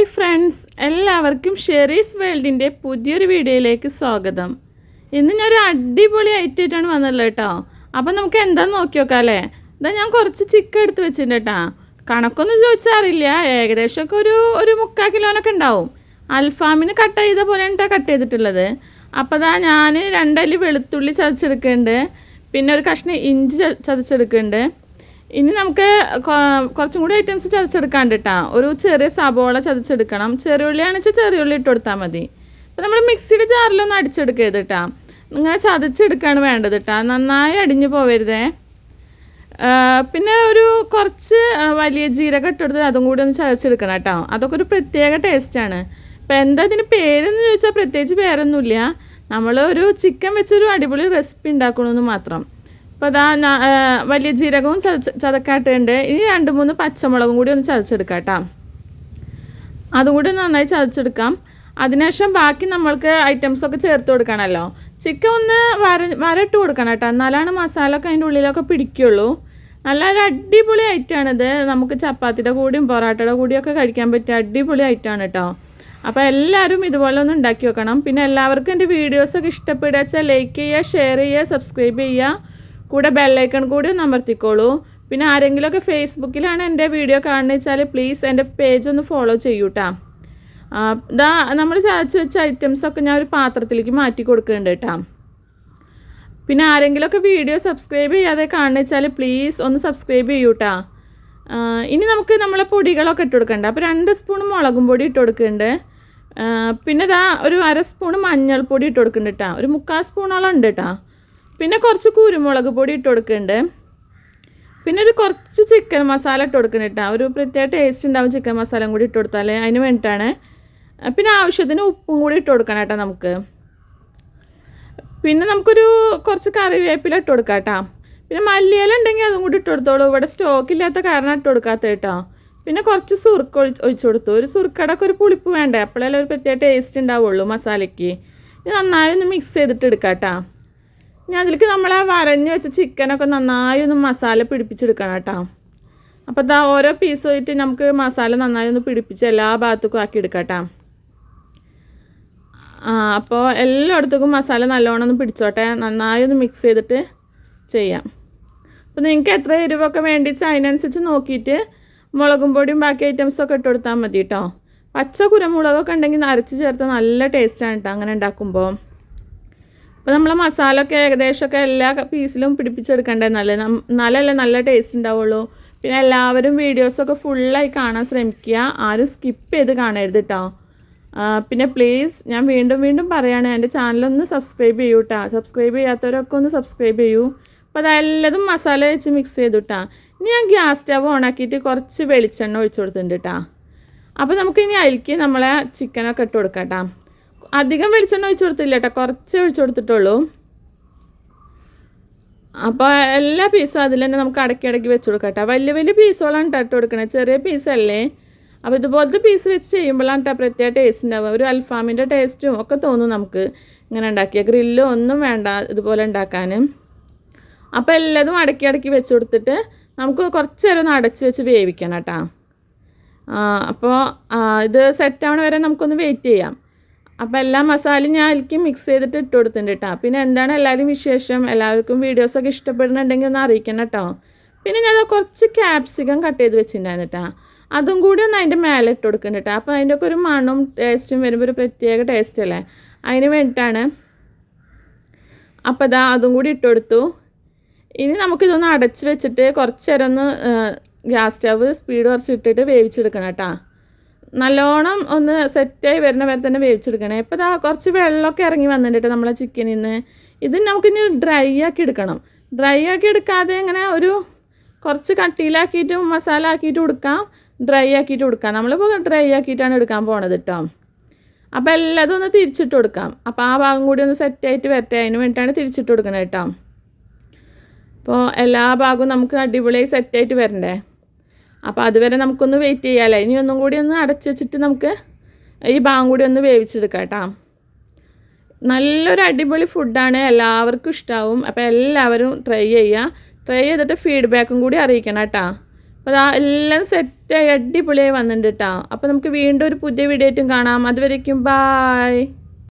Hi friends എല്ലാവർക്കും ഷെറീസ് വേൾഡിന്റെ പുതിയൊരു വീഡിയോയിലേക്ക് സ്വാഗതം. ഇന്ന് ഞാൻ ഒരു അടിപൊളി ഐറ്റമായിട്ടാണ് വന്നുള്ളത് കേട്ടോ. അപ്പം നമുക്ക് എന്താന്ന് നോക്കി നോക്കാം അല്ലേ ഇതാ ഞാൻ കുറച്ച് ചിക്കൻ എടുത്ത് വെച്ചിട്ടുണ്ട് കേട്ടോ. കണക്കൊന്നും ചോദിച്ചാൽ അറിയില്ല. ഏകദേശമൊക്കെ ഒരു ഒരു മുക്കാൽ കിലോനൊക്കെ ഉണ്ടാവും. അൽഫാമിന് കട്ട് ചെയ്ത പോലെയാണ് കേട്ടോ കട്ട് ചെയ്തിട്ടുള്ളത്. അപ്പോൾ ദാ ഞാൻ രണ്ടല്ലി വെളുത്തുള്ളി ചതച്ചെടുക്കുന്നുണ്ട്. പിന്നെ ഒരു കഷ്ണം ഇഞ്ചി ചതച്ചെടുക്കുന്നുണ്ട്. ഇനി നമുക്ക് കുറച്ചും കൂടി ഐറ്റംസ് ചതച്ചെടുക്കാണ്ട് ഒരു ചെറിയ സബോള ചതച്ചെടുക്കണം. ചെറിയ ഉള്ളിയാണെന്ന് വെച്ചാൽ ചെറിയ ഉള്ളി ഇട്ട് കൊടുത്താൽ മതി. അപ്പോൾ നമ്മൾ മിക്സിയുടെ ജാറിലൊന്നും അടിച്ചെടുക്കരുത് കേട്ടോ ഇങ്ങനെ ചതച്ചെടുക്കുകയാണ് വേണ്ടത് കേട്ടോ നന്നായി അടിഞ്ഞു പോവരുതേ. പിന്നെ ഒരു കുറച്ച് വലിയ ജീരകം ഇട്ടെടുത്ത് അതും കൂടി ഒന്ന് ചതച്ചെടുക്കണം കേട്ടോ അതൊക്കെ ഒരു പ്രത്യേക ടേസ്റ്റാണ് ഇപ്പം എന്താ ഇതിന് പേരെന്ന് ചോദിച്ചാൽ പ്രത്യേകിച്ച് പേരൊന്നുമില്ല. നമ്മൾ ഒരു ചിക്കൻ വെച്ചൊരു അടിപൊളി റെസിപ്പി ഉണ്ടാക്കണമെന്ന് മാത്രം. അപ്പോൾ അതാ വലിയ ജീരകവും ചതച്ച് ചതക്കാട്ടുണ്ട് ഇനി രണ്ട് മൂന്ന് പച്ചമുളകും കൂടി ഒന്ന് ചതച്ചെടുക്കാം കേട്ടോ അതും കൂടി നന്നായി ചതച്ചെടുക്കാം. അതിനുശേഷം ബാക്കി നമ്മൾക്ക് ഐറ്റംസൊക്കെ ചേർത്ത് കൊടുക്കണമല്ലോ ചിക്കൻ ഒന്ന് വര വരട്ട് കൊടുക്കണം കേട്ടോ എന്നാലാണ് മസാല ഒക്കെ അതിന്റെ ഉള്ളിലൊക്കെ പിടിക്കുള്ളൂ. നല്ല ഒരു അടിപൊളി ഐറ്റമാണിത് നമുക്ക് ചപ്പാത്തിയുടെ കൂടിയും പൊറാട്ടയുടെ കൂടിയും ഒക്കെ കഴിക്കാൻ പറ്റിയ അടിപൊളി ഐറ്റമാണ് കേട്ടോ അപ്പോൾ എല്ലാവരും ഇതുപോലെ ഒന്ന് ഉണ്ടാക്കി വെക്കണം. പിന്നെ എല്ലാവർക്കും എന്റെ വീഡിയോസൊക്കെ ഇഷ്ടപ്പെടുക ലൈക്ക് ചെയ്യുക ഷെയർ ചെയ്യുക സബ്സ്ക്രൈബ് ചെയ്യുക. കൂടെ ബെല്ലൈക്കൺ കൂടി ഒന്ന് അമർത്തിക്കോളൂ. പിന്നെ ആരെങ്കിലുമൊക്കെ ഫേസ്ബുക്കിലാണ് എന്റെ വീഡിയോ കാണുന്നത് വെച്ചാൽ പ്ലീസ് എന്റെ പേജ് ഒന്ന് ഫോളോ ചെയ്യൂട്ടാ. ഇതാ നമ്മൾ ചതച്ച് വെച്ച ഐറ്റംസ് ഒക്കെ ഞാൻ ഒരു പാത്രത്തിലേക്ക് മാറ്റി കൊടുക്കുന്നുണ്ട് കേട്ടോ. പിന്നെ ആരെങ്കിലുമൊക്കെ വീഡിയോ സബ്സ്ക്രൈബ് ചെയ്യാതെ കാണുന്ന വെച്ചാൽ പ്ലീസ് ഒന്ന് സബ്സ്ക്രൈബ് ചെയ്യൂട്ടാ. ഇനി നമുക്ക് നമ്മളെ പൊടികളൊക്കെ ഇട്ട് കൊടുക്കണ്ട. അപ്പോൾ രണ്ട് സ്പൂൺ മുളകും പൊടി ഇട്ട് കൊടുക്കുന്നുണ്ട്. പിന്നെ ഇതാ ഒരു അര സ്പൂൺ മഞ്ഞൾപ്പൊടി ഇട്ട് കൊടുക്കുന്നുണ്ട് കേട്ടോ. ഒരു മുക്കാൽ സ്പൂണോളം ഉണ്ട് കേട്ടോ. പിന്നെ കുറച്ച് കുരുമുളക് പൊടി ഇട്ട് കൊടുക്കുന്നുണ്ട് പിന്നെ ഒരു കുറച്ച് ചിക്കൻ മസാല ഇട്ട് കൊടുക്കണം കേട്ടോ ഒരു പ്രത്യേക ടേസ്റ്റ് ഉണ്ടാവും ചിക്കൻ മസാലയും കൂടി ഇട്ട് കൊടുത്താൽ അതിന് വേണ്ടിയിട്ടാണ് പിന്നെ ആവശ്യത്തിന് ഉപ്പും കൂടി ഇട്ട് കൊടുക്കണം കേട്ടോ നമുക്ക്. പിന്നെ നമുക്കൊരു കുറച്ച് കറിവേപ്പില ഇട്ട് കൊടുക്കാം കേട്ടോ പിന്നെ മല്ലിയില ഉണ്ടെങ്കിൽ അതും കൂടി ഇട്ട് കൊടുത്തോളൂ. ഇവിടെ സ്റ്റോക്ക് ഇല്ലാത്ത കാരണം ഇട്ട് കൊടുക്കാത്ത കേട്ടോ പിന്നെ കുറച്ച് സുറുക്ക് ഒഴിച്ച് ഒഴിച്ചു കൊടുത്തു. ഒരു സുറുക്കടൊക്കെ ഒരു പുളിപ്പ് വേണ്ടേ? അപ്പോഴല്ലേ ഒരു പ്രത്യേക ടേസ്റ്റ് ഉണ്ടാവുള്ളൂ മസാലയ്ക്ക്. ഇത് നന്നായി ഒന്ന് മിക്സ് ചെയ്തിട്ട് എടുക്കാം കേട്ടോ ഇനി അതിലേക്ക് നമ്മൾ ആ വരഞ്ഞ് വെച്ച ചിക്കനൊക്കെ നന്നായി ഒന്ന് മസാല പിടിപ്പിച്ചെടുക്കണം കേട്ടോ. അപ്പോൾ ഇതാ ഓരോ പീസ് പോയിട്ട് നമുക്ക് മസാല നന്നായി ഒന്ന് പിടിപ്പിച്ച് എല്ലാ ഭാഗത്തേക്കും ആക്കി എടുക്കാം ആ അപ്പോൾ എല്ലായിടത്തേക്കും മസാല നല്ലോണം ഒന്ന് പിടിച്ചോട്ടെ. നന്നായി ഒന്ന് മിക്സ് ചെയ്തിട്ട് ചെയ്യാം. അപ്പോൾ നിങ്ങൾക്ക് എത്ര എരിവൊക്കെ വേണ്ടിച്ച് അതിനനുസരിച്ച് നോക്കിയിട്ട് മുളകും പൊടിയും ബാക്കി ഐറ്റംസൊക്കെ ഇട്ട് കൊടുത്താൽ മതി കേട്ടോ. പച്ച കുരുമുളകൊക്കെ ഉണ്ടെങ്കിൽ അരച്ച് ചേർത്ത് നല്ല ടേസ്റ്റാണ് കേട്ടോ അങ്ങനെ ഉണ്ടാക്കുമ്പോൾ അപ്പോൾ നമ്മൾ മസാല ഒക്കെ ഏകദേശമൊക്കെ എല്ലാ പീസിലും പിടിപ്പിച്ചെടുക്കണ്ടേ? നല്ല നല്ലല്ലേ നല്ല ടേസ്റ്റ് ഉണ്ടാവുള്ളൂ. പിന്നെ എല്ലാവരും വീഡിയോസൊക്കെ ഫുള്ളായി കാണാൻ ശ്രമിക്കുക. ആരും സ്കിപ്പ് ചെയ്ത് കാണരുത് കേട്ടോ പിന്നെ പ്ലീസ് ഞാൻ വീണ്ടും വീണ്ടും പറയുകയാണ് എന്റെ ചാനലൊന്ന് സബ്സ്ക്രൈബ് ചെയ്യൂ കേട്ടോ സബ്സ്ക്രൈബ് ചെയ്യാത്തവരൊക്കെ ഒന്ന് സബ്സ്ക്രൈബ് ചെയ്യൂ. അപ്പോൾ അതെല്ലതും മസാല വെച്ച് മിക്സ് ചെയ്തു കേട്ടോ ഇനി ഞാൻ ഗ്യാസ് സ്റ്റവ് ഓണാക്കിയിട്ട് കുറച്ച് വെളിച്ചെണ്ണ ഒഴിച്ചു കൊടുത്തിട്ടുണ്ട് കേട്ടോ അപ്പോൾ നമുക്ക് ഇനി അതിലേക്ക് നമ്മളെ ചിക്കനൊക്കെ ഇട്ട് കൊടുക്കാം കേട്ടോ അധികം വെളിച്ചെണ്ണ ഒഴിച്ചു കൊടുത്തില്ല കേട്ടോ കുറച്ച് ഒഴിച്ചു കൊടുത്തിട്ടുള്ളൂ. അപ്പോൾ എല്ലാ പീസും അതിൽ തന്നെ നമുക്ക് അടക്കി അടക്കി വെച്ച് കൊടുക്കാം കേട്ടോ വലിയ വലിയ പീസുകളാണ് ഇട്ട് കൊടുക്കണത് ചെറിയ പീസല്ലേ അപ്പോൾ ഇതുപോലത്തെ പീസ് വെച്ച് ചെയ്യുമ്പോഴാണ് കേട്ടോ പ്രത്യേക ടേസ്റ്റ് ഉണ്ടാവുക. ഒരു അൽഫാമിന്റെ ടേസ്റ്റും ഒക്കെ തോന്നും നമുക്ക് ഇങ്ങനെ ഉണ്ടാക്കിയ. ഗ്രില്ലും ഒന്നും വേണ്ട ഇതുപോലെ ഉണ്ടാക്കാൻ അപ്പോൾ എല്ലാതും അടക്കി അടക്കി വെച്ച് കൊടുത്തിട്ട് നമുക്ക് കുറച്ച് നേരം ഒന്ന് അടച്ച് വെച്ച് വേവിക്കണം കേട്ടോ അപ്പോൾ ഇത് സെറ്റ് ആവണ വരെ നമുക്കൊന്ന് വെയിറ്റ് ചെയ്യാം. അപ്പോൾ എല്ലാ മസാലയും ഞാൻ അതിലേക്ക് മിക്സ് ചെയ്തിട്ട് ഇട്ട് കൊടുത്തിട്ടുണ്ട് കേട്ടോ പിന്നെ എന്താണ് എല്ലാവരും വിശേഷം? എല്ലാവർക്കും വീഡിയോസൊക്കെ ഇഷ്ടപ്പെടുന്നുണ്ടെങ്കിൽ ഒന്ന് അറിയിക്കണം കേട്ടോ പിന്നെ ഞാൻ കുറച്ച് ക്യാപ്സിക്കം കട്ട് ചെയ്ത് വെച്ചിട്ടുണ്ടായിരുന്നു അതും കൂടി ഒന്ന് അതിന്റെ മേലെ ഇട്ട് കൊടുക്കുന്നുണ്ട് അപ്പോൾ അതിന്റെ ഒക്കെ ഒരു മണവും ടേസ്റ്റും വരുമ്പോൾ ഒരു പ്രത്യേക ടേസ്റ്റ് അല്ലേ? അതിന് വേണ്ടിയിട്ടാണ് അപ്പോൾ ഇതാ അതും കൂടി ഇട്ട് കൊടുത്തു. ഇനി നമുക്കിതൊന്ന് അടച്ച് വെച്ചിട്ട് കുറച്ച് നേരം ഒന്ന് ഗ്യാസ് സ്റ്റവ് സ്പീഡ് കുറച്ച് ഇട്ടിട്ട് വേവിച്ചെടുക്കണം കേട്ടോ നല്ലോണം ഒന്ന് സെറ്റായി വരുന്ന വരെ തന്നെ വേവിച്ചെടുക്കണേ. ഇപ്പോൾ ഇതാ കുറച്ച് വെള്ളമൊക്കെ ഇറങ്ങി വന്നിട്ട് നമ്മളെ ചിക്കനിൽ നിന്ന് ഇത് നമുക്കിനി ഡ്രൈ ആക്കി എടുക്കണം. ഡ്രൈ ആക്കി എടുക്കാതെ ഇങ്ങനെ ഒരു കുറച്ച് കട്ടിയിലാക്കിയിട്ട് മസാല ആക്കിയിട്ട് കൊടുക്കാം ഡ്രൈ ആക്കിയിട്ട് കൊടുക്കാം നമ്മളിപ്പോൾ ഡ്രൈ ആക്കിയിട്ടാണ് എടുക്കാൻ പോണത് കേട്ടോ അപ്പോൾ എല്ലാതും ഒന്ന് തിരിച്ചിട്ട് കൊടുക്കാം. അപ്പോൾ ആ ഭാഗം കൂടി ഒന്ന് സെറ്റായിട്ട് വരട്ടെ. അതിന് വേണ്ടിയിട്ടാണ് തിരിച്ചിട്ട് കൊടുക്കുന്നത് കേട്ടോ അപ്പോൾ എല്ലാ ഭാഗവും നമുക്ക് അടിപൊളിയായി സെറ്റായിട്ട് വരണ്ടേ? അപ്പോൾ അതുവരെ നമുക്കൊന്ന് വെയിറ്റ് ചെയ്യാമല്ലേ ഇനി ഒന്നും കൂടി ഒന്ന് അടച്ചു വെച്ചിട്ട് നമുക്ക് ഈ ഭാഗം കൂടി ഒന്ന് വേവിച്ചെടുക്കാം കേട്ടോ. നല്ലൊരു അടിപൊളി ഫുഡാണ് എല്ലാവർക്കും ഇഷ്ടമാവും അപ്പോൾ എല്ലാവരും ട്രൈ ചെയ്യുക ട്രൈ ചെയ്തിട്ട് ഫീഡ്ബാക്കും കൂടി അറിയിക്കണം കേട്ടോ. അപ്പോൾ അതാ എല്ലാം സെറ്റായി അടിപൊളിയായി വന്നിട്ടുണ്ട് കേട്ടോ. അപ്പോൾ നമുക്ക് വീണ്ടും ഒരു പുതിയ വീഡിയോ ആയിട്ടും കാണാം. അതുവരേക്കും ബായ്